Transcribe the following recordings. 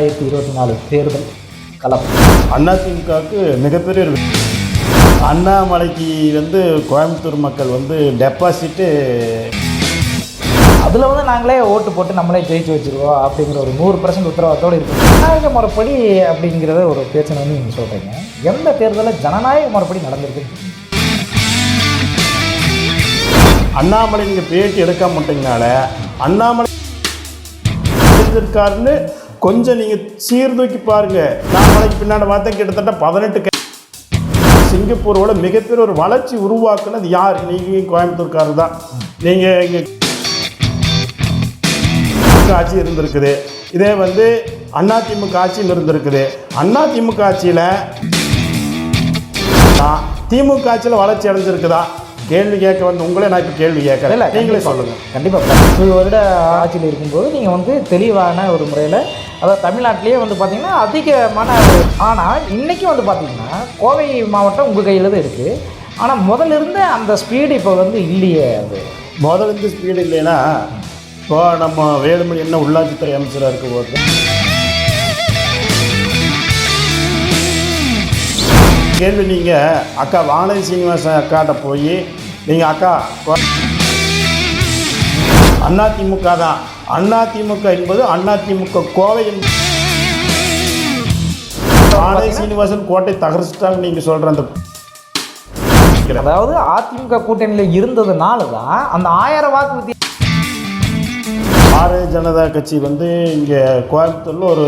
ரெண்டாயிரத்தி இருபத்தி நாலு தேர்தல் களம் அதிமுகவுக்கு மிகப்பெரிய. அண்ணாமலைக்கு வந்து கோயம்புத்தூர் மக்கள் வந்து டெபாசிட்டு அதில் வந்து நாங்களே ஓட்டு போட்டு நம்மளே ஜெயிச்சு வச்சிருவோம் அப்படிங்கிற ஒரு நூறு பர்சன்ட் உத்தரவாதத்தோடு இருக்கும் ஜனநாயக முறைப்படி அப்படிங்கிறத ஒரு பேச்சனை வந்து நீங்கள் சொல்கிறீங்க எந்த தேர்தலில் ஜனநாயக முறைப்படி நடந்திருக்குன்னு சொல்லுங்க. அண்ணாமலை நீங்கள் பேட்டி எடுக்க மாட்டீங்கனால அண்ணாமலை இருக்காருன்னு கொஞ்சம் நீங்கள் சீர்தூக்கி பாருங்கள் நாளைக்கு பின்னாடி பார்த்தா கிட்டத்தட்ட பதினெட்டு சிங்கப்பூரோட மிகப்பெரிய ஒரு வளர்ச்சி உருவாக்குனது யார்? நீங்கள் கோயம்புத்தூர்காரர் தான். நீங்கள் இங்கே ஆட்சி இருந்திருக்குது. இதே வந்து அதிமுக ஆட்சியும் இருந்திருக்குது. அதிமுக ஆட்சியில் திமுக ஆட்சியில் வளர்ச்சி அடைஞ்சிருக்குதா? கேள்வி கேட்க வந்து உங்களே நான் இப்போ கேள்வி கேட்கல இல்லை நீங்களே சொல்லுங்கள் கண்டிப்பாக பத்து வருட ஆட்சியில் இருக்கும்போது நீங்கள் வந்து தெளிவான ஒரு முறையில் அதாவது தமிழ்நாட்டிலேயே வந்து பார்த்தீங்கன்னா அதிகமான ஆனால் இன்றைக்கி வந்து பார்த்தீங்கன்னா கோவை மாவட்டம் உங்கள் கையில் தான் இருக்குது ஆனால் முதல்ல இருந்த அந்த ஸ்பீடு இப்போ வந்து இல்லையே அது. முதல்ல இருந்து ஸ்பீடு இல்லைன்னா இப்போ நம்ம வேலுமணி என்ன உள்ளாட்சித்துறை அமைச்சராக இருக்க போது கேள்வி நீங்கள் அக்கா வானதி சீனிவாசன் அக்காட்ட போய் நீங்கள் அக்கா அதிமுக தான். அதிமுக என்பது அதிமுக கோவை என்பது வானதி சீனிவாசன் கோட்டை தகர்ச்சிட்டாங்க நீங்கள் சொல்கிற அந்த அதாவது அதிமுக கூட்டணியில் இருந்ததுனால தான் அந்த ஆயிரம் வாக்கு பாரதிய ஜனதா கட்சி வந்து இங்கே கோயம்புத்தூரில் ஒரு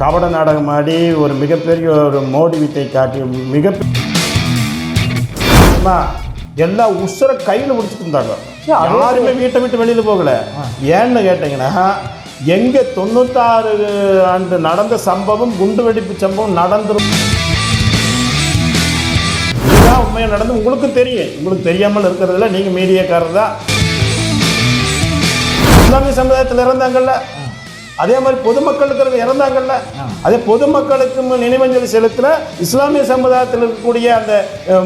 கபட நாடகம் ஆடி ஒரு மிகப்பெரிய ஒரு மோடி வித்தை காட்டி மிக எல்லா உசுர கையில் பிடிச்சிட்டு இருந்தாங்க. யாருமே வீட்டை விட்டு வெளியில் போகல. ஏன்னு கேட்டிங்கன்னா எங்கே தொண்ணூத்தாறு ஆண்டு நடந்த சம்பவம் குண்டு வெடிப்பு சம்பவம் நடந்துரும். இதுதான் உண்மையாக நடந்து உங்களுக்கு தெரியும். உங்களுக்கு தெரியாமல் இருக்கிறதுல நீங்கள் மீடியாக்காரர் தான். இஸ்லாமிய சமுதாயத்தில் இறந்தாங்கல்ல. அதே மாதிரி பொதுமக்களுக்கு இறந்தாங்கல்ல. அதே பொதுமக்களுக்கும் நினைவஞ்சலி செலுத்தின இஸ்லாமிய சமுதாயத்தில் இருக்கக்கூடிய அந்த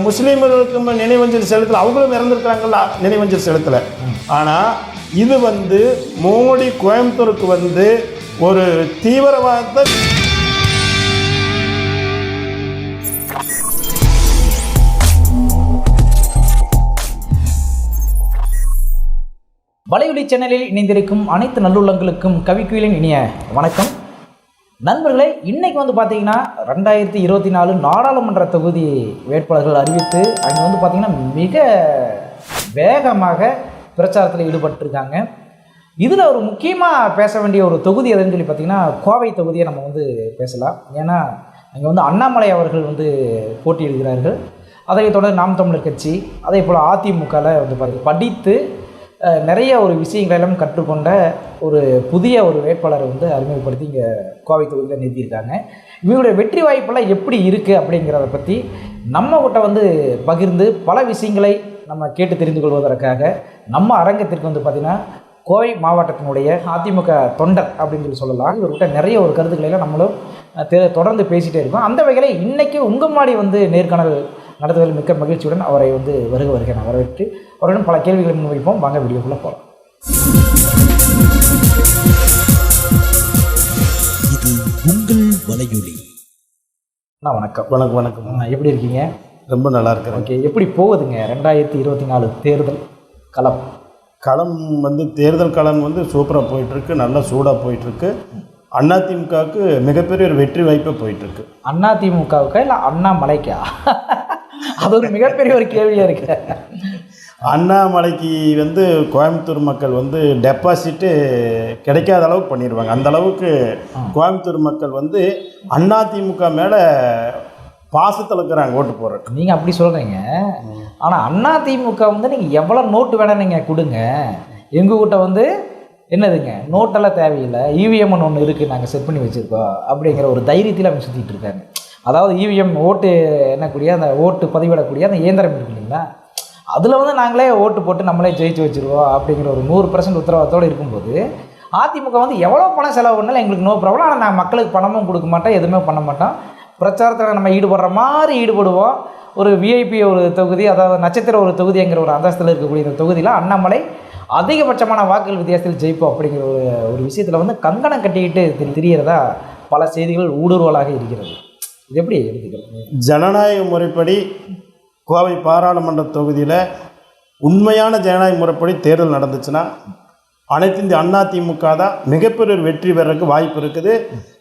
முஸ்லீம்களுக்கும் நினைவஞ்சலி செலுத்தல. அவங்களும் இறந்துருக்காங்கல்ல நினைவஞ்சலி செலுத்தல. ஆனால் இது வந்து மோடி கோயம்புத்தூருக்கு வந்து ஒரு தீவிரவாத வலையொலி சேனலில் இணைந்திருக்கும் அனைத்து நல்லுள்ளங்களுக்கும் கவிக்குயிலின் இனிய வணக்கம். நண்பர்களே இன்னைக்கு வந்து பார்த்தீங்கன்னா ரெண்டாயிரத்தி இருபத்தி நாலு நாடாளுமன்ற தொகுதி வேட்பாளர்கள் அறிவித்து அங்கே வந்து பார்த்தீங்கன்னா மிக வேகமாக பிரச்சாரத்தில் ஈடுபட்டிருக்காங்க. இதில் ஒரு முக்கியமாக பேச வேண்டிய ஒரு தொகுதி எதுன்னு சொல்லி பார்த்தீங்கன்னா கோவை தொகுதியை நம்ம வந்து பேசலாம். ஏன்னா அங்கே வந்து அண்ணாமலை அவர்கள் வந்து போட்டியிடுகிறார்கள். அதைத் தொடர்ந்து நாம் தமிழர் கட்சி அதே போல் அதிமுகவில் வந்து பாருங்க படித்து நிறைய ஒரு விஷயங்களை எல்லாம் கற்றுக்கொண்ட ஒரு புதிய ஒரு வேட்பாளரை வந்து அறிமுகப்படுத்தி இங்கே கோவை தொகுதியில் நிறுத்தியிருக்காங்க. இவங்களுடைய வெற்றி வாய்ப்பெல்லாம் எப்படி இருக்குது அப்படிங்கிறத பற்றி நம்ம கிட்ட வந்து பகிர்ந்து பல விஷயங்களை நம்ம கேட்டு தெரிந்து கொள்வதற்காக நம்ம அரங்கத்திற்கு வந்து பார்த்திங்கன்னா கோவை மாவட்டத்தினுடைய அதிமுக தொண்டர் அப்படின்னு சொல்லி சொல்லலாம். இவர்கிட்ட நிறைய ஒரு கருத்துக்களை எல்லாம் நம்மளும் தொடர்ந்து பேசிகிட்டே இருக்கோம். அந்த வகையில் இன்றைக்கி உங்கள் மாடி வந்து நேர்காணல் நடத்துவதில் மிக்க மகிழ்ச்சியுடன் அவரை வந்து வருக வருகிறேன் நான் வரவேற்று அவரிடம் பல கேள்விகளை முன்வைப்போம். வாங்க வீடியோக்குள்ளே போகலாம் இது உங்கள் வலையொலி. அண்ணா வணக்கம். வணக்கம் வணக்கம். அண்ணா, எப்படி இருக்கீங்க? ரொம்ப நல்லா இருக்கிறேன். ஓகே எப்படி போகுதுங்க ரெண்டாயிரத்தி இருபத்தி நாலு தேர்தல் களம்? களம் வந்து தேர்தல் களம் வந்து சூப்பராக போயிட்டுருக்கு நல்லா சூடாக போயிட்டுருக்கு. அதிமுகவுக்கு மிகப்பெரிய ஒரு வெற்றி வாய்ப்பாக போயிட்டுருக்கு. அண்ணா திமுகவுக்கா இல்லை அண்ணாமலைக்கா? அது ஒரு மிகப்பெரிய ஒரு கேள்வியாக இருக்கு. அண்ணாமலைக்கு வந்து கோயம்புத்தூர் மக்கள் வந்து டெபாசிட்டு கிடைக்காத அளவுக்கு பண்ணிடுவாங்க அந்த அளவுக்கு கோயம்புத்தூர் மக்கள் வந்து அதிமுக மேலே பாசத்தில் இருக்கிறாங்க ஓட்டு போடுறதுக்கு. நீங்கள் அப்படி சொல்கிறீங்க ஆனால் அண்ணா திமுக வந்து நீங்கள் எவ்வளோ நோட்டு வேணால் நீங்கள் கொடுங்க. எங்கள் கிட்ட வந்து என்னதுங்க? நோட்டெல்லாம் தேவையில்லை. இவிஎம்னு ஒன்று இருக்குது நாங்கள் செட் பண்ணி வச்சுருக்கோம். அப்படிங்கிற ஒரு தைரியத்தில் அவங்க சுற்றிட்டு இருக்காங்க. அதாவது இவிஎம் ஓட்டு எண்ணக்கூடிய அந்த ஓட்டு பதிவிடக்கூடிய அந்த இயந்திரம் இருக்கு இல்லைங்களா? அதில் வந்து நாங்களே ஓட்டு போட்டு நம்மளே ஜெயிச்சு வச்சுருவோம் அப்படிங்கிற ஒரு நூறு பர்சன்ட் உத்தரவாதத்தோடு இருக்கும்போது அதிமுக வந்து எவ்வளோ பணம் செலவு பண்ணாலும் எங்களுக்கு நோ ப்ராப்ளம் ஆனால் நாங்கள் மக்களுக்கு பணமும் கொடுக்க மாட்டோம் எதுவுமே பண்ண மாட்டோம். பிரச்சாரத்தில் நம்ம ஈடுபடுற மாதிரி ஈடுபடுவோம். ஒரு விஐபி ஒரு தொகுதி அதாவது நட்சத்திர ஒரு தொகுதிங்கிற ஒரு அந்தஸ்தில் இருக்கக்கூடிய இந்த தொகுதியில் அண்ணாமலை அதிகபட்சமான வாக்குகள் வித்தியாசத்தில் ஜெயிப்போம் அப்படிங்கிற ஒரு ஒரு விஷயத்தில் வந்து கங்கணம் கட்டிக்கிட்டு திரி- பல செய்திகள் ஊடுருவலாக இருக்கிறது. இது எப்படி எடுத்துக்கிறது? ஜனநாயக முறைப்படி கோவை பாராளுமன்ற தொகுதியில் உண்மையான ஜனநாயக முறைப்படி தேர்தல் நடந்துச்சுன்னா அனைத்து இந்திய அண்ணா திமுக தான் மிகப்பெரிய ஒரு வெற்றி பெறக்கு வாய்ப்பு இருக்குது.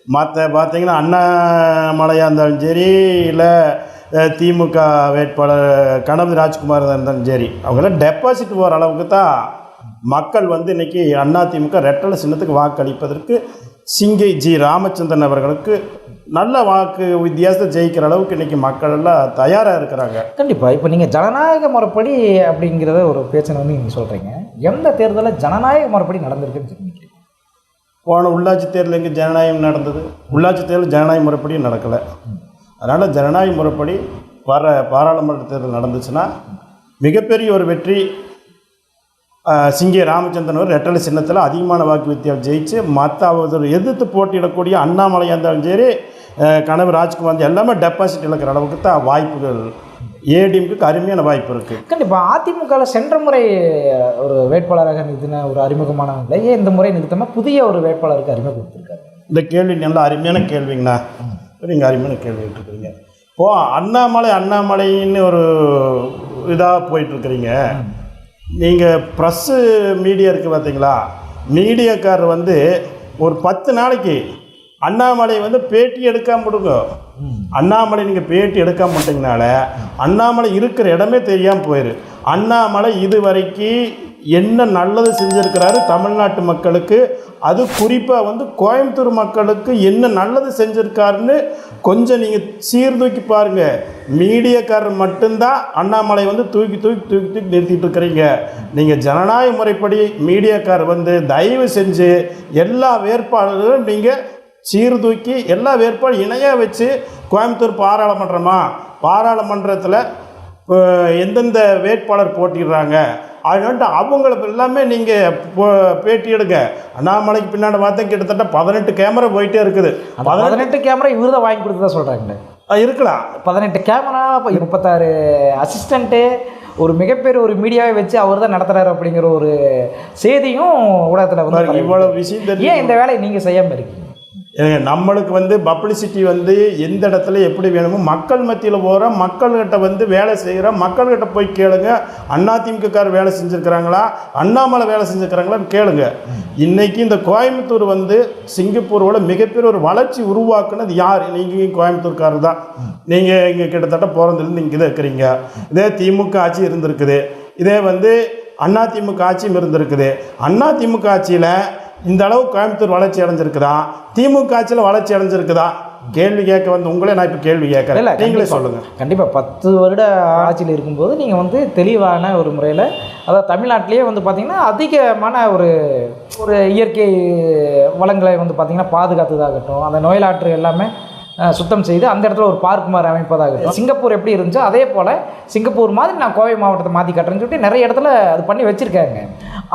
மற்ற பார்த்தீங்கன்னா அண்ணாமலையாக இருந்தாலும் சரி இல்லை திமுக வேட்பாளர் கணபதி ராஜ்குமார் இருந்தாலும் சரி அவங்களாம் டெபாசிட் போகிற அளவுக்கு தான் மக்கள் வந்து இன்னைக்கு அண்ணா திமுக ரெட்டலை சின்னத்துக்கு வாக்களிப்பதற்கு சிங்கை ஜி ராமச்சந்திரன் அவர்களுக்கு நல்ல வாக்கு வித்தியாசத்தை ஜெயிக்கிற அளவுக்கு இன்னைக்கு மக்கள் எல்லாம் தயாராக இருக்கிறாங்க. கண்டிப்பாக இப்போ நீங்கள் ஜனநாயக முறைப்படி அப்படிங்கிறத ஒரு பேச்சனை வந்து நீங்கள் சொல்கிறீங்க எந்த தேர்தலில் ஜனநாயக முறைப்படி நடந்திருக்குன்னு சொல்லிக்கிறீங்க போன உள்ளாட்சி தேர்தல் எங்கே ஜனநாயகம் நடந்தது. உள்ளாட்சி தேர்தல் ஜனநாயக முறைப்படி நடக்கலை. அதனால் ஜனநாயக முறைப்படி வர பாராளுமன்ற தேர்தல் நடந்துச்சுன்னா மிகப்பெரிய ஒரு வெற்றி சிங்கே ராமச்சந்திரன் ரெட்டலை சின்னத்தில் அதிகமான வாக்கு வித்தியாசம் ஜெயிச்சு மற்ற அவர் எதிர்த்து போட்டியிடக்கூடிய அண்ணாமலையாக இருந்தாலும் சரி கனவு ராஜ்குமார் எல்லாமே டெபாசிட் இழக்கிற அளவுக்கு தான் வாய்ப்புகள். ஏடிஎம்க்கு அருமையான வாய்ப்பு இருக்குது கண்டிப்பாக அதிமுகவில் சென்ற முறை ஒரு வேட்பாளராக நிறுத்தின ஒரு அறிமுகமானவங்களை ஏன் இந்த முறை நிறுத்தாமல் புதிய ஒரு வேட்பாளருக்கு அறிமுகம் கொடுத்துருக்காரு? இந்த கேள்வி நல்ல அருமையான கேள்விங்கண்ணா. நீங்கள் அருமையான கேள்வி கேட்டுருக்குறீங்க. இப்போ அண்ணாமலை அண்ணாமலைன்னு ஒரு இதாக போயிட்டுருக்குறீங்க நீங்கள் ப்ரெஸ்ஸு மீடியா இருக்குது பார்த்தீங்களா மீடியாக்காரர் வந்து ஒரு பத்து நாளைக்கு அண்ணாமலை வந்து பேட்டி எடுக்காமல் கொடுங்க அண்ணாமலை நீங்கள் பேட்டி எடுக்காமல் விட்டீங்கனால அண்ணாமலை இருக்கிற இடமே தெரியாமல் போயிடு அண்ணாமலை இது வரைக்கும் என்ன நல்லது செஞ்சுருக்கிறாரு தமிழ்நாட்டு மக்களுக்கு? அது குறிப்பாக வந்து கோயம்புத்தூர் மக்களுக்கு என்ன நல்லது செஞ்சுருக்காருன்னு கொஞ்சம் நீங்கள் சீர்தூக்கி பாருங்கள் மீடியாக்காரர் மட்டும்தான் அண்ணாமலை வந்து தூக்கி தூக்கி தூக்கி தூக்கி நிறுத்திட்டு இருக்கிறீங்க. நீங்கள் ஜனநாயக முறைப்படி மீடியாக்காரர் வந்து தயவு செஞ்சு எல்லா வேட்பாளர்களும் நீங்கள் சீர்தூக்கி எல்லா வேட்பாளர் இணையாக வச்சு கோயம்புத்தூர் பாராளுமன்றமா? பாராளுமன்றத்தில் எந்தெந்த வேட்பாளர் போட்டிடுறாங்க அதனால அவங்கள எல்லாமே நீங்கள் பேட்டி எடுங்க. அண்ணாமலைக்கு பின்னாடி பார்த்தா கிட்டத்தட்ட பதினெட்டு கேமரா போயிட்டே இருக்குது. பதினெட்டு கேமரா இவர் தான் வாங்கி கொடுத்ததா சொல்கிறாங்களே இருக்கலாம். பதினெட்டு கேமரா இப்போ முப்பத்தாறு அசிஸ்டண்ட்டு ஒரு மிகப்பெரிய ஒரு மீடியாவை வச்சு அவர் தான் நடத்துறாரு அப்படிங்கிற ஒரு செய்தியும் ஊடகத்தில் வந்து இவ்வளவு விஷயம் தெரியும் ஏன் இந்த வேலையை நீங்கள் செய்யாமல் இருக்கீங்க? நம்மளுக்கு வந்து பப்ளிசிட்டி வந்து எந்த இடத்துல எப்படி வேணுமோ மக்கள் மத்தியில் போகிறோம் மக்கள்கிட்ட வந்து வேலை செய்கிறோம் மக்கள்கிட்ட போய் கேளுங்க. அதிமுகக்கார் வேலை செஞ்சுருக்கிறாங்களா? அண்ணாமலை வேலை செஞ்சுருக்கிறாங்களான்னு கேளுங்க. இன்றைக்கி இந்த கோயம்புத்தூர் வந்து சிங்கப்பூரோட மிகப்பெரிய ஒரு வளர்ச்சி உருவாக்குனது யார்? நீங்கள் கோயம்புத்தூர்காரர் தான். நீங்கள் இங்கே கிட்டத்தட்ட பிறந்திருந்து இங்கே தான் இருக்கிறீங்க இதே திமுக ஆட்சி இருந்திருக்குது. இதே வந்து அண்ணா திமுக ஆட்சியும் இருந்திருக்குது. அண்ணா திமுக ஆட்சியில் இந்த அளவு கோயம்புத்தூர் வளர்ச்சி அடைஞ்சிருக்குதா? திமுக ஆட்சியில் வளர்ச்சி அடைஞ்சிருக்குதா? கேள்வி கேட்க வந்து உங்களே நான் இப்போ கேள்வி இல்ல, கேட்குறேன் நீங்களே கண்டிப்பா. சொல்லுங்கள் கண்டிப்பாக பத்து வருட ஆட்சியில் இருக்கும்போது நீங்கள் வந்து தெளிவான ஒரு முறையில் அதாவது தமிழ்நாட்டிலேயே வந்து பார்த்திங்கன்னா அதிகமான ஒரு ஒரு இயற்கை வளங்களை வந்து பார்த்திங்கன்னா பாதுகாத்ததாகட்டும் அந்த நோயலாற்று எல்லாமே சுத்தம் செய்து அந்த இடத்துல ஒரு பார்க் மாதிரி அமைப்பதாகட்டும் சிங்கப்பூர் எப்படி இருந்துச்சோ அதே போல் சிங்கப்பூர் மாதிரி நான் கோவை மாவட்டத்தை மாற்றி கட்டுறேன்னு சொல்லிட்டு நிறைய இடத்துல அது பண்ணி வச்சுருக்காங்க.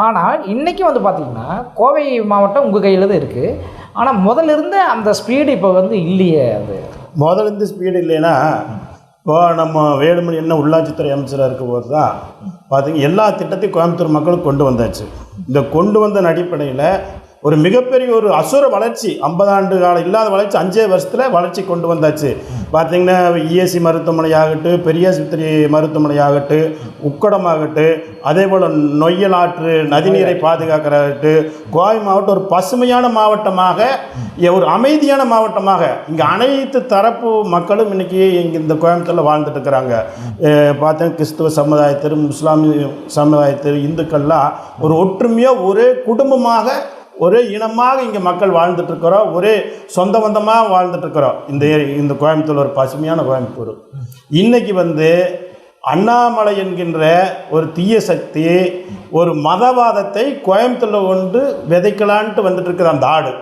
ஆனால் இன்றைக்கும் வந்து பார்த்திங்கன்னா கோவை மாவட்டம் உங்கள் கையில் தான் இருக்குது ஆனால் முதல்ல இருந்த அந்த ஸ்பீடு இப்போ வந்து இல்லையே அது. முதல்ல இருந்து ஸ்பீடு இல்லைன்னா இப்போ நம்ம வேலுமணி என்ன உள்ளாட்சித்துறை அமைச்சராக இருக்கும் போது தான் பார்த்திங்க எல்லா திட்டத்தையும் கோயம்புத்தூர் மக்களுக்கு கொண்டு வந்தாச்சு. இந்த கொண்டு வந்த அடிப்படையில் ஒரு மிகப்பெரிய ஒரு அசுர வளர்ச்சி ஐம்பது ஆண்டு காலம் இல்லாத வளர்ச்சி அஞ்சே வருஷத்தில் வளர்ச்சி கொண்டு வந்தாச்சு. பார்த்தீங்கன்னா இஎஸ்சி மருத்துவமனை ஆகட்டும் பெரியாஸ்பத்திரி மருத்துவமனை ஆகட்டும் உக்கடமாகட்டும் அதே போல் நொய்யல் ஆற்று நதிநீரை பாதுகாக்கிறாகட்டும் கோவை மாவட்டம் ஒரு பசுமையான மாவட்டமாக ஒரு அமைதியான மாவட்டமாக இங்கே அனைத்து தரப்பு மக்களும் இன்றைக்கி இங்கே இந்த கோயம்புத்தூரில் வாழ்ந்துட்டு இருக்கிறாங்க. பார்த்தீங்கன்னா கிறிஸ்துவ சமுதாயத்திலும் இஸ்லாமிய சமுதாயத்தில் இந்துக்கள்லாம் ஒரு ஒற்றுமையாக ஒரே குடும்பமாக ஒரே இனமாக இங்கே மக்கள் வாழ்ந்துட்டு இருக்கிறோம் ஒரே சொந்த பந்தமாக வாழ்ந்துட்டு இருக்கிறோம் இந்த இந்த கோயம்புத்தூர் ஒரு பசுமையான கோயம்புத்தூர். இன்னைக்கு வந்து அண்ணாமலை என்கின்ற ஒரு தீய சக்தி ஒரு மதவாதத்தை கோயம்புத்தூரில் கொண்டு விதைக்கலான்ட்டு வந்துட்டு இருக்குது அந்த ஆடு.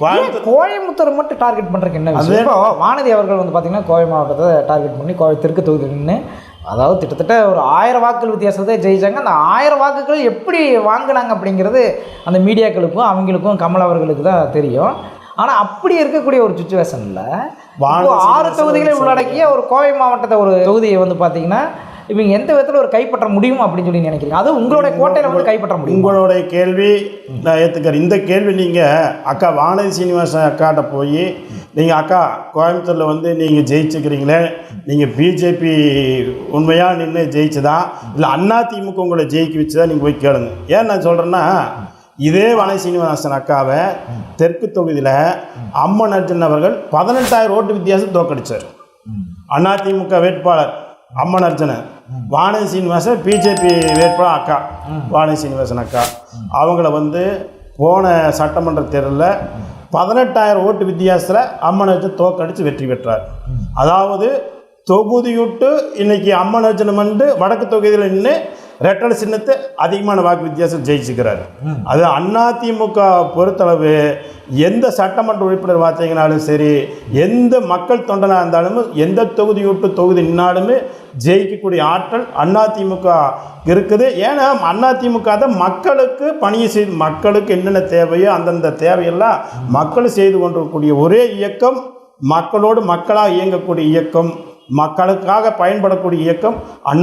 கோயம்புத்தூர் கோயம்புத்தூர் மட்டும் டார்கெட் பண்ணுறதுக்கு என்ன இப்போ வானதி அவர்கள் வந்து பார்த்தீங்கன்னா கோவை மாவட்டத்தை டார்கெட் பண்ணி கோவை தெற்கு தொகுதியில் நின்று அதாவது கிட்டத்தட்ட ஒரு ஆயிரம் வாக்குகள் வித்தியாசத்தை ஜெயிச்சாங்க. அந்த ஆயிரம் வாக்குகள் எப்படி வாங்கினாங்க அப்படிங்கிறது அந்த மீடியாக்களுக்கும் அவங்களுக்கும் கமல் அவர்களுக்கு தான் தெரியும். ஆனால் அப்படி இருக்கக்கூடிய ஒரு சுச்சுவேஷனில் ஆறு தொகுதிகளை உள்ளடக்கிய ஒரு கோவை மாவட்டத்தை ஒரு தொகுதியை வந்து பார்த்தீங்கன்னா இவங்க எந்த விதத்தில் ஒரு கைப்பற்ற முடியும் அப்படின்னு சொல்லி நினைக்கிறீங்க? அது உங்களுடைய கோட்டையில் வந்து கைப்பற்ற முடியும்? உங்களுடைய கேள்வி நான் ஏற்றுக்கிறேன் இந்த கேள்வி நீங்கள் அக்கா வானதி சீனிவாசன் அக்காட்ட போய் நீங்கள் அக்கா கோயம்புத்தூரில் வந்து நீங்கள் ஜெயிச்சுக்கிறீங்களே நீங்கள் பிஜேபி உண்மையாக நின்று ஜெயிச்சதா இல்லை அண்ணா திமுக உங்களை ஜெயிக்க வச்சுதா நீங்கள் போய் கேளுங்க. ஏன் நான் சொல்கிறேன்னா இதே வானதி சீனிவாசன் அக்காவை தெற்கு தொகுதியில் அம்மன் அர்ஜுன் அவர்கள் பதினெட்டாயிரம் ஓட்டு வித்தியாசம் தோக்கடிச்சார் அதிமுக வேட்பாளர். அம்மன் அர்ஜுனன் வானதி சீனிவாசன் பிஜேபி வேட்பாளர் அக்கா. வானதி சீனிவாசன் அக்கா. அவங்கள வந்து போன சட்டமன்ற தேர்தலில் பதினெட்டாயிரம் ஓட்டு வித்தியாசத்தில் அம்மன் அர்ஜுன் தோக்கடித்து வெற்றி பெற்றார். அதாவது தொகுதியுட்டு இன்னைக்கு அம்மன் அர்ஜுனம் வந்து வடக்கு தொகுதியில் நின்று ரெட்டல் சின்னத்தை அதிகமான வாக்கு வித்தியாசம் ஜெயிச்சுக்கிறார். அது அதிமுக பொறுத்தளவு எந்த சட்டமன்ற உறுப்பினர் பார்த்தீங்கனாலும் சரி எந்த மக்கள் தொண்டனாக இருந்தாலும் எந்த தொகுதி விட்டு தொகுதி நின்னாலுமே ஜெயிக்கக்கூடிய ஆற்றல் அதிமுக இருக்குது. ஏன்னா அதிமுக தான் மக்களுக்கு பணியை செய்து மக்களுக்கு என்னென்ன தேவையோ அந்தந்த தேவையெல்லாம் மக்கள் செய்து கொண்டிருக்கக்கூடிய ஒரே இயக்கம் மக்களோடு மக்களாக இயங்கக்கூடிய இயக்கம் மக்களுக்காக பயன்படக்கூடிய இயக்கம்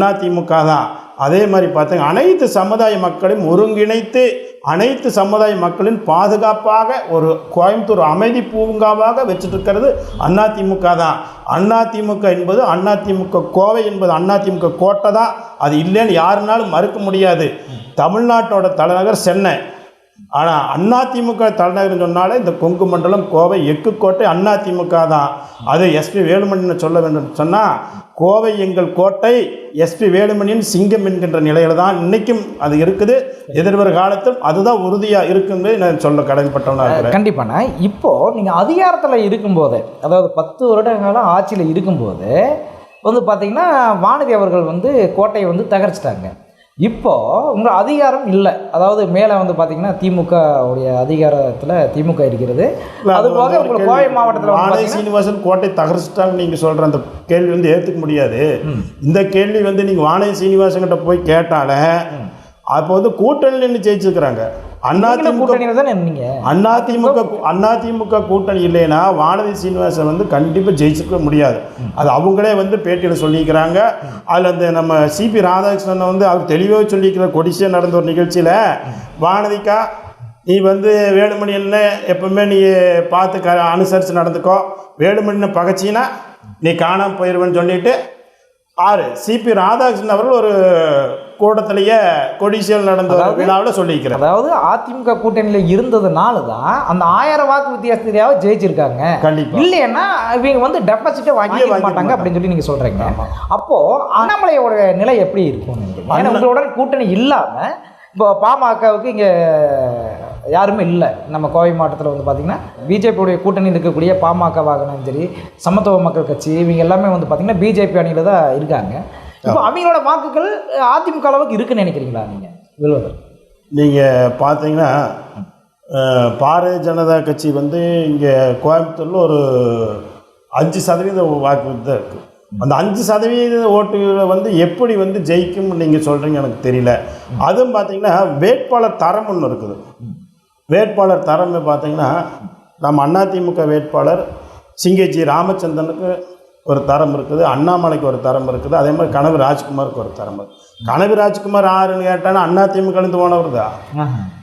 அதிமுக தான். அதே மாதிரி பார்த்தீங்க அனைத்து சமுதாய மக்களையும் ஒருங்கிணைத்து அனைத்து சமுதாய மக்களின் பாதுகாப்பாக ஒரு கோயம்புத்தூர் அமைதி பூங்காவாக வச்சுட்டு அதிமுக தான். அதிமுக என்பது அதிமுக கோவை என்பது அதிமுக கோட்டை தான். அது இல்லைன்னு யாருனாலும் மறுக்க முடியாது. தமிழ்நாட்டோட தலைநகர் சென்னை. ஆனால் அதிமுக தலைநகர்னு சொன்னாலே இந்த கொங்கு மண்டலம் கோவை எக்கு கோட்டை அதிமுக தான். அது எஸ்பி வேலுமணின்னு சொல்ல வேண்டும். சொன்னால் கோவை எங்கள் கோட்டை எஸ்பி வேலுமணியின் சிங்கம் என்கின்ற நிலையில் தான் இன்றைக்கும் அது இருக்குது. எதிர்வரும் காலத்தில் அதுதான் உறுதியாக இருக்குன்னு நான் சொல்ல கடமைப்பட்டவனாக கண்டிப்பாக கண்டிப்பாண்ணா இப்போது நீங்கள் அதிகாரத்தில் இருக்கும்போது அதாவது பத்து வருட காலம் ஆட்சியில் இருக்கும்போது வந்து பார்த்திங்கன்னா வானதி அவர்கள் வந்து கோட்டையை வந்து தகர்ச்சிட்டாங்க இப்போ உங்கள் அதிகாரம் இல்லை. அதாவது மேலே வந்து பார்த்தீங்கன்னா திமுக உடைய அதிகாரத்தில் திமுக இருக்கிறது. அது போக உங்களுக்கு கோவை மாவட்டத்தில் பார்த்தீங்கன்னா சீனிவாசன் கோட்டை தகர்ச்சிட்டாங்க நீங்கள் சொல்கிற அந்த கேள்வி வந்து ஏற்றுக்க முடியாது. இந்த கேள்வி வந்து நீங்கள் வானதி சீனிவாசன் கிட்ட போய் கேட்டாலே அப்போ வந்து கூட்டணியில் நின்று ஜெயிச்சிருக்கிறாங்க. அதிமுக அதிமுக அதிமுக கூட்டணி இல்லைன்னா வானதி சீனிவாசன் வந்து கண்டிப்பாக ஜெயிச்சிருக்க முடியாது. அது அவங்களே வந்து பேட்டியில் சொல்லிக்கிறாங்க. அதில் அந்த நம்ம சிபி ராதாகிருஷ்ணன் வந்து அவர் தெளிவாக சொல்லிக்கிற கொடிசியாக நடந்த ஒரு நிகழ்ச்சியில் வானதிக்கா நீ வந்து வேலுமணி என்ன எப்பவுமே நீ பார்த்து க அனுசரித்து நடந்துக்கோ. வேலுமணினை பகச்சின்னா நீ காணாமல் போயிடுவேன்னு சொல்லிட்டு ஆறு சிபி ராதாகிருஷ்ணன் அவர்கள் ஒரு கூட்டத்திலேயே கொடிசியல் நடந்த விழாவில் சொல்லியிருக்கிறார். அதாவது அதிமுக கூட்டணியில் இருந்ததுனால தான் அந்த ஆயிரம் வாக்கு வித்தியாசத்திலேயாவது ஜெயிச்சிருக்காங்க. கண்டிப்பா. இல்லைன்னா இவங்க வந்து டெபாசிட்டே வாங்கிக்க மாட்டாங்க அப்படின்னு சொல்லி நீங்க சொல்றீங்க. அப்போ அண்ணாமலையோட நிலை எப்படி இருக்கும்? ஏன்னா கூட்டணி இல்லாம இப்போ பாமகவுக்கு இங்க யாருமே இல்லை. நம்ம கோவை மாவட்டத்தில் வந்து பார்த்தீங்கன்னா பிஜேபியுடைய கூட்டணியில் இருக்கக்கூடிய பாமக வாகனம் சரி சமத்துவ மக்கள் கட்சி இவங்க எல்லாமே வந்து பார்த்தீங்கன்னா பிஜேபி அணியில் தான் இருக்காங்க. இப்போ அவங்களோட வாக்குகள் அதிமுக அளவுக்கு இருக்குன்னு நினைக்கிறீங்களா நீங்கள் நீங்கள் பார்த்தீங்கன்னா பாரதிய ஜனதா கட்சி வந்து இங்கே கோயம்புத்தூரில் ஒரு அஞ்சு சதவீத வாக்கு தான் இருக்குது அந்த அஞ்சு சதவீத ஓட்டுகளை வந்து எப்படி வந்து ஜெயிக்கும் நீங்கள் சொல்கிறீங்க எனக்கு தெரியல. அதுவும் பார்த்தீங்கன்னா வேட்பாளர் தரம் ஒன்று இருக்குது. வேட்பாளர் தரம் பார்த்தீங்கன்னா நம்ம அதிமுக வேட்பாளர் சிங்கேஜி ராமச்சந்திரனுக்கு ஒரு தரம் இருக்குது அண்ணாமலைக்கு ஒரு தரம் இருக்குது அதே மாதிரி கனவு ராஜ்குமாருக்கு ஒரு தரம் இருக்குது. கனவு ராஜ்குமார் யாருன்னு கேட்டானா அண்ணா திமுகலேருந்து போனவர் தான்.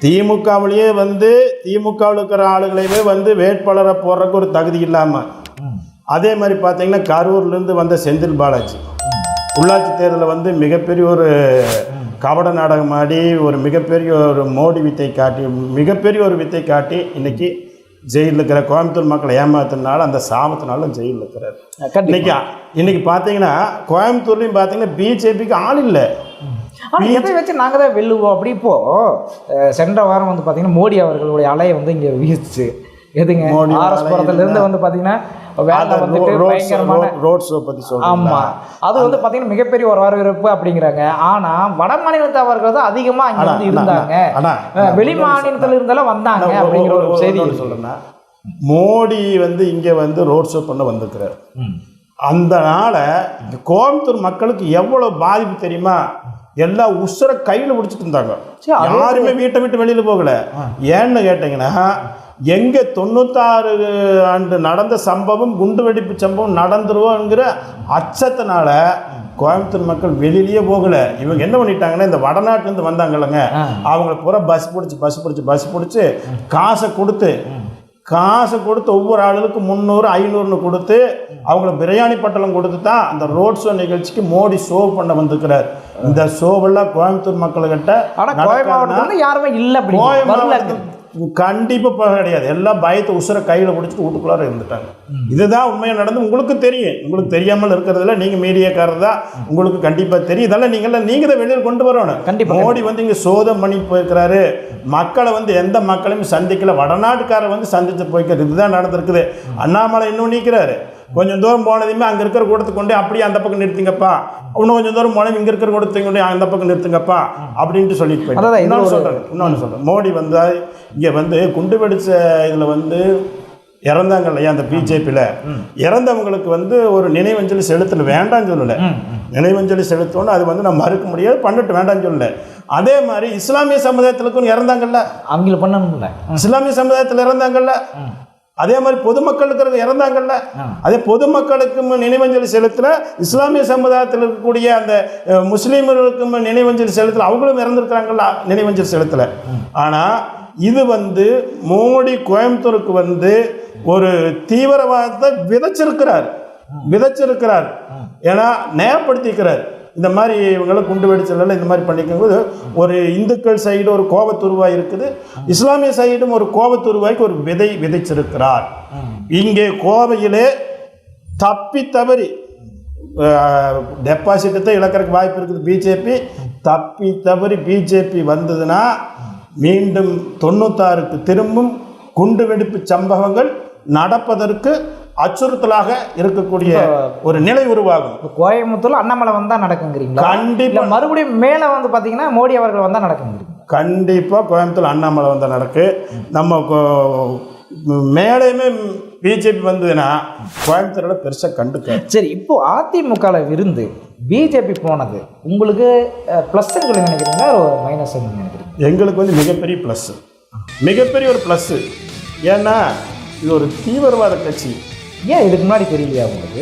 திமுகவிலேயே வந்து திமுகவில் இருக்கிற ஆளுகளையே வந்து வேட்பாளரை போடுறதுக்கு ஒரு தகுதி இல்லாமல் அதே மாதிரி பார்த்தீங்கன்னா கரூர்லேருந்து வந்த செந்தில் பாலாஜி. உள்ளாட்சி தேர்தலில் வந்து மிகப்பெரிய ஒரு கபட நாடகம் ஆடி ஒரு மிகப்பெரிய ஒரு மோடி வித்தை காட்டி மிகப்பெரிய ஒரு வித்தை காட்டி இன்னைக்கு ஜெயிலில் இருக்கிற கோயம்புத்தூர் மக்களை ஏமாத்தினால அந்த சாபத்தினால ஜெயிலில் இருக்கிறார். இன்னைக்கு இன்னைக்கு பார்த்தீங்கன்னா கோயம்புத்தூர்லையும் பார்த்தீங்கன்னா பிஜேபிக்கு ஆள் இல்லை. எதை வச்சு நாங்கள் தான் வெல்லுவோம்? அப்படி இப்போ சென்ற வாரம் வந்து பார்த்தீங்கன்னா மோடி அவர்களுடைய அலையை வந்து இங்கே வீசுச்சு. எதுங்க? ஆர்எஸ் அலை புறத்துல இருந்து வந்து பார்த்தீங்கன்னா வேலை வந்துட்டு பயங்கரமான ரோட் ஷோ பற்றி ஆமா. அது வந்து பார்த்தீங்கன்னா மிகப்பெரிய ஒரு வரவேற்பு அப்படிங்கிறாங்க. ஆனா வட மாநிலத்தவர்கள் தான் அதிகமா அங்க வந்து இருந்தாங்க. வெளி மாநிலத்துல இருந்தெல்லாம் வந்தாங்க அப்படிங்கிற ஒரு செய்தி இருக்கு. சொல்கிறேன்னா மோடி வந்து இங்கே வந்து ரோட் ஷோ பண்ண வந்திருக்கிறார். அதனால கோயம்புத்தூர் மக்களுக்கு எவ்வளோ பாதிப்பு தெரியுமா? எல்லா உசுரை கையில் பிடிச்சிட்டு இருந்தாங்க. யாருமே வீட்டை விட்டு வெளியில் போகல. ஏன்னு கேட்டிங்கன்னா எங்கே தொண்ணூத்தாறு ஆண்டு நடந்த சம்பவம் குண்டுவெடிப்பு சம்பவம் நடந்துருவோங்கிற அச்சத்தினால கோயம்புத்தூர் மக்கள் வெளியிலேயே போகல. இவங்க என்ன பண்ணிட்டாங்கன்னா இந்த வடநாட்டிலேருந்து வந்தாங்கல்லங்க. அவங்கள பூரா பஸ் பிடிச்சி பஸ் பிடிச்சி பஸ் பிடிச்சி காசை கொடுத்து காசை கொடுத்து ஒவ்வொரு ஆளுக்கு முந்நூறு ஐநூறுன்னு கொடுத்து அவங்கள பிரியாணி பட்டலம் கொடுத்து தான் அந்த ரோட் ஷோ நிகழ்ச்சிக்கு மோடி ஷோ பண்ண வந்திருக்கிறார். இந்த ஷோவெல்லாம் கோயம்புத்தூர் மக்கள்கிட்ட ஆனா கோவை மாவட்டத்துல இருந்து யாருமே இல்ல அப்படி கோவை வரல மாவட்டத்தில் கண்டிப்பா போக கிடையாது. எல்லாம் பயத்தை உசுர கையில் பிடிச்சிட்டு வீட்டுக்குள்ளார இருந்துட்டாங்க. இதுதான் உண்மையாக நடந்து உங்களுக்கு தெரியும். உங்களுக்கு தெரியாமல் இருக்கிறதுல நீங்கள் மீடியாக்காரர் தான். உங்களுக்கு கண்டிப்பாக தெரியும். இதெல்லாம் நீங்களாம் நீங்கள் தான் வெளியில் கொண்டு வரணும். கண்டிப்பா, மோடி வந்து இங்கே சோதம் பண்ணி போயிருக்கிறாரு. மக்களை வந்து எந்த மக்களையும் சந்திக்கல. வடநாட்டுக்காரர் வந்து சந்திச்சு போய்க்கிறது. இதுதான் நடந்திருக்குது. அண்ணாமலை இன்னும் நிற்கிறாரு கொஞ்சம் தூரம் போனதையுமே அங்கே இருக்கிற கூடத்தை கொண்டு அப்படியே அந்த பக்கம் நிறுத்துங்கப்பா. இன்னும் கொஞ்சம் தூரம் போனது இங்கே இருக்கிற கூடத்தை கொண்டு அந்த பக்கம் நிறுத்துங்கப்பா அப்படின்ட்டு சொல்லிட்டு போயிட்டு இன்னொன்று சொல்கிறேன் இன்னொன்று சொல்கிறேன் மோடி வந்தா இங்கே வந்து குண்டு வெடிச்ச இதில் வந்து இறந்தாங்க இல்லையா அந்த பிஜேபியில். இறந்தவங்களுக்கு வந்து ஒரு நினைவஞ்சலி செலுத்தல வேண்டாம்னு சொல்லலை. நினைவஞ்சலி செலுத்தணும்னு அது வந்து நம்ம மறுக்க முடியாது பண்ணிட்டு வேண்டாம்னு சொல்லலை. அதே மாதிரி இஸ்லாமிய சமுதாயத்திலுக்கும் இறந்தாங்கல்ல. அவங்கள பண்ணணும்ல. இஸ்லாமிய சமுதாயத்தில் இறந்தாங்கல்ல. அதே மாதிரி பொதுமக்களுக்கு இறந்தாங்கல்ல. அதே பொதுமக்களுக்கும் நினைவஞ்சலி செலுத்தல இஸ்லாமிய சமுதாயத்தில் இருக்கக்கூடிய அந்த முஸ்லீம்களுக்கும் நினைவஞ்சலி செலுத்தல. அவங்களும் இறந்துருக்கிறாங்கல்ல நினைவஞ்சலி செலுத்தல. ஆனால் இது வந்து மோடி கோயம்புத்தூருக்கு வந்து ஒரு தீவிரவாதத்தை விதைச்சிருக்கிறார். விதைச்சிருக்கிறார். ஏன்னா நேயப்படுத்திக்கிறார் இந்த மாதிரி இவங்களை குண்டு வெடிச்சல இந்த மாதிரி பண்ணிக்கும்போது ஒரு இந்துக்கள் சைடு ஒரு கோபத்துருவாய் இருக்குது. இஸ்லாமிய சைடும் ஒரு கோபத்துருவாய்க்கு ஒரு விதை விதைச்சிருக்கிறார். இங்கே கோவையிலே தப்பி தவறி டெபாசிட்டத்தை தான் இழக்கிறதுக்கு வாய்ப்பு இருக்குது பிஜேபி. தப்பி தவறி பிஜேபி வந்ததுன்னா மீண்டும் தொண்ணூத்தாறுக்கு திரும்பும் குண்டுவெடிப்பு சம்பவங்கள் நடப்பதற்கு அச்சுறுத்தலாக இருக்கக்கூடிய ஒரு நிலை உருவாகும். இப்போ கோயம்புத்தூர்ல அண்ணாமலை வந்தா நடக்குங்கிறீங்களா? கண்டிப்பா. இல்ல மறுபடியும் மேல வந்து பாத்தீங்கன்னா மோடி அவர்கள் வந்தா நடக்குங்கிறீங்க கண்டிப்பாக கோயம்புத்தூர் அண்ணாமலை வந்த நடக்கு. நம்ம மேலேயுமே பிஜேபி வந்ததுன்னா கோயம்புத்தூரோட பெருசாக கண்டுக்க சரி இப்போ அதிமுகவில் இருந்து பிஜேபி போனது உங்களுக்கு ப்ளஸ்ன்னு சொல்லி நினைக்கிறீங்களா? மைனஸ் நினைக்கிறீங்க எங்களுக்கு வந்து மிகப்பெரிய ப்ளஸ்ஸு மிகப்பெரிய ஒரு ப்ளஸ்ஸு ஏன்னா இது ஒரு தீவிரவாத கட்சி. ஏன் இதுக்கு முன்னாடி தெரியலையா உங்களுக்கு?